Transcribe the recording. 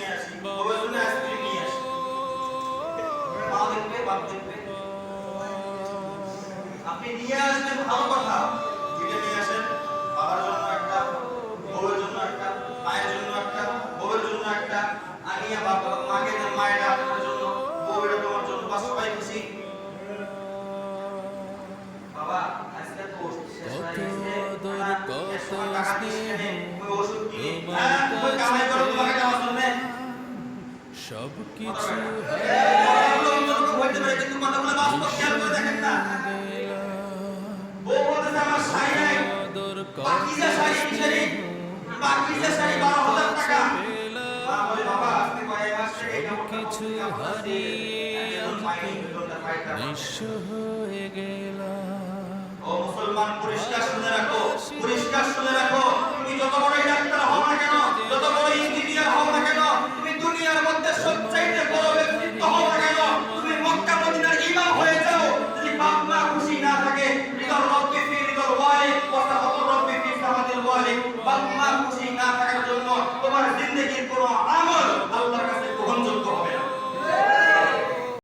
নিয়ে আসি, বউয়ের জন্য আইসক্রিম নিয়ে আসি। মা দেখবে, বাপ দেখবে। আপনি নিয়ে আসবেন ভালো কথা। চিঠি নিয়ে আসেন। বাবার জন্য একটা বউয়ের জন্য একটা মায়ের জন্য একটা বউয়ের জন্য একটা। আনিয়া বাবা মাকে দেন মায়ের আপনার জন্য বউয়ের তোমার জন্য। বা সবাই খুশি? বাবা আজকে তো শেষ হয়ে গেছে। ওষুধ কিনে। হ্যাঁ সব কিছু কিছু। হারিয়ে। নিঃস্ব হয়ে গেলাম ও মুসলমান পরিষ্কার 干啥呀